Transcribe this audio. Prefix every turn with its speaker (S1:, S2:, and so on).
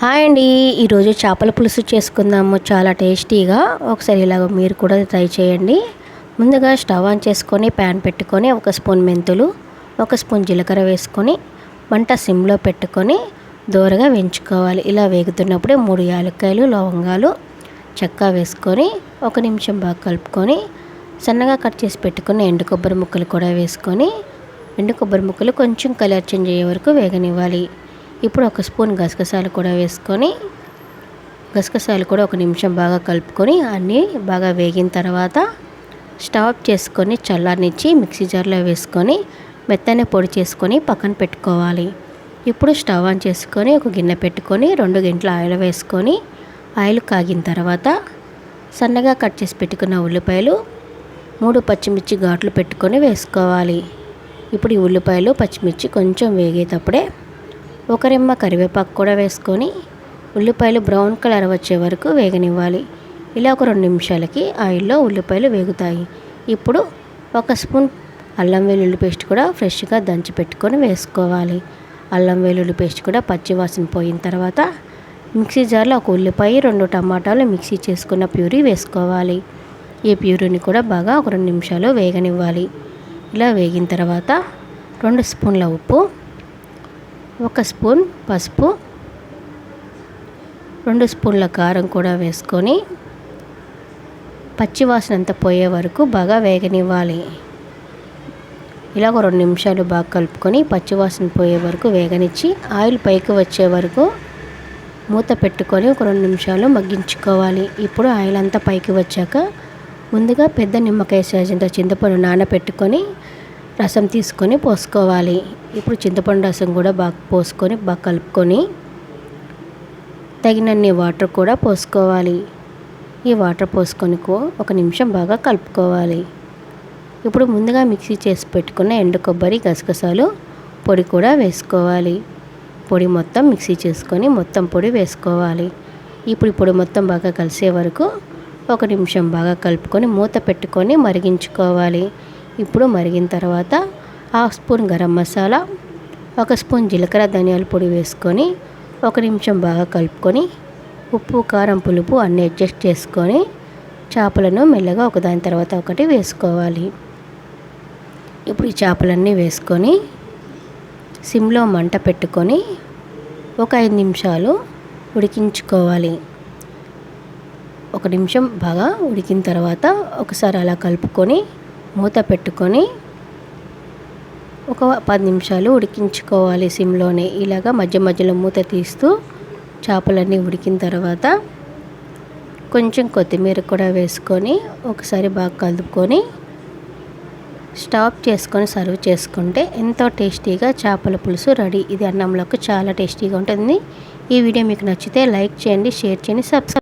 S1: Hi అండి. ఈరోజు చేపల పులుసు చేసుకుందాము. చాలా టేస్టీగా. ఒకసారి ఇలాగ మీరు కూడా ట్రై చేయండి. ముందుగా స్టవ్ ఆన్ చేసుకొని ప్యాన్ పెట్టుకొని ఒక స్పూన్ మెంతులు ఒక స్పూన్ జీలకర్ర వేసుకొని మంట సిమ్లో పెట్టుకొని దూరగా వేయించుకోవాలి. ఇలా వేగుతున్నప్పుడే మూడు యాలక్కాయలు లవంగాలు చెక్క వేసుకొని ఒక నిమిషం బాగా కలుపుకొని సన్నగా కట్ చేసి పెట్టుకుని ఎండు కొబ్బరి ముక్కలు కూడా వేసుకొని ఎండు కొబ్బరి ముక్కలు కొంచెం కలర్ చేంజ్ అయ్యే వరకు వేగనివ్వాలి. ఇప్పుడు ఒక స్పూన్ గసగసాలు కూడా వేసుకొని గసగసాలు కూడా ఒక నిమిషం బాగా కలుపుకొని అన్నీ బాగా వేగిన తర్వాత స్టవ్ చేసుకొని చల్లారనిచ్చి మిక్సీ జార్లో వేసుకొని మెత్తని పొడి చేసుకొని పక్కన పెట్టుకోవాలి. ఇప్పుడు స్టవ్ ఆన్ చేసుకొని ఒక గిన్నె పెట్టుకొని రెండు గంటల ఆయిల్ వేసుకొని ఆయిల్ కాగిన తర్వాత సన్నగా కట్ చేసి పెట్టుకున్న ఉల్లిపాయలు మూడు పచ్చిమిర్చి ఘాట్లు పెట్టుకొని వేసుకోవాలి. ఇప్పుడు ఈ ఉల్లిపాయలు పచ్చిమిర్చి కొంచెం వేగేటప్పుడే ఒక రెమ్మ కరివేపాకు కూడా వేసుకొని ఉల్లిపాయలు బ్రౌన్ కలర్ వచ్చే వరకు వేగనివ్వాలి. ఇలా ఒక రెండు నిమిషాలకి ఆయిల్లో ఉల్లిపాయలు వేగుతాయి. ఇప్పుడు ఒక స్పూన్ అల్లం వెల్లుల్లి పేస్ట్ కూడా ఫ్రెష్గా దంచి పెట్టుకొని వేసుకోవాలి. అల్లం వెల్లుల్లి పేస్ట్ కూడా పచ్చివాసన పోయిన తర్వాత మిక్సీ జార్లో ఒక ఉల్లిపాయ రెండు టమాటాలు మిక్సీ చేసుకున్న ప్యూరీ వేసుకోవాలి. ఈ ప్యూరీని కూడా బాగా ఒక రెండు నిమిషాలు వేగనివ్వాలి. ఇలా వేగిన తర్వాత రెండు స్పూన్ల ఉప్పు ఒక స్పూన్ పసుపు రెండు స్పూన్ల కారం కూడా వేసుకొని పచ్చివాసన అంతా పోయే వరకు బాగా వేగనివ్వాలి. ఇలా ఒక రెండు నిమిషాలు బాగా కలుపుకొని పచ్చివాసన పోయే వరకు వేగనిచ్చి ఆయిల్ పైకి వచ్చే వరకు మూత పెట్టుకొని ఒక రెండు నిమిషాలు మగ్గించుకోవాలి. ఇప్పుడు ఆయిల్ అంతా పైకి వచ్చాక ముందుగా పెద్ద నిమ్మకాయ సైజంత చింతపండు నానబెట్టుకొని రసం తీసుకొని పోసుకోవాలి. ఇప్పుడు చింతపండు రసం కూడా బాగా పోసుకొని బాగా కలుపుకొని తగినన్ని వాటర్ కూడా పోసుకోవాలి. ఈ వాటర్ పోసుకొని ఒక నిమిషం బాగా కలుపుకోవాలి. ఇప్పుడు ముందుగా మిక్సీ చేసి పెట్టుకున్న ఎండు కొబ్బరి గసగసాలు పొడి కూడా వేసుకోవాలి. పొడి మొత్తం మిక్సీ చేసుకొని మొత్తం పొడి వేసుకోవాలి. ఇప్పుడు పొడి మొత్తం బాగా కలిసే వరకు ఒక నిమిషం బాగా కలుపుకొని మూత పెట్టుకొని మరిగించుకోవాలి. ఇప్పుడు మరిగిన తర్వాత హాఫ్ స్పూన్ గరం మసాలా ఒక స్పూన్ జీలకర్ర ధనియాల పొడి వేసుకొని ఒక నిమిషం బాగా కలుపుకొని ఉప్పు కారం పులుపు అన్నీ అడ్జస్ట్ చేసుకొని చేపలను మెల్లగా ఒకదాని తర్వాత ఒకటి వేసుకోవాలి. ఇప్పుడు ఈ చేపలన్నీ వేసుకొని సిమ్లో మంట పెట్టుకొని ఒక ఐదు నిమిషాలు ఉడికించుకోవాలి. ఒక నిమిషం బాగా ఉడికిన తర్వాత ఒకసారి అలా కలుపుకొని మూత పెట్టుకొని ఒక పది నిమిషాలు ఉడికించుకోవాలి సిమ్లోనే. ఇలాగా మధ్య మధ్యలో మూత తీస్తూ చేపలన్నీ ఉడికిన తర్వాత కొంచెం కొత్తిమీర కూడా వేసుకొని ఒకసారి బాగా కలుపుకొని స్టాప్ చేసుకొని సర్వ్ చేసుకుంటే ఎంతో టేస్టీగా చేపల పులుసు రెడీ. ఇది అన్నంలోకి చాలా టేస్టీగా ఉంటుంది. ఈ వీడియో మీకు నచ్చితే లైక్ చేయండి షేర్ చేయండి సబ్స్క్రైబ్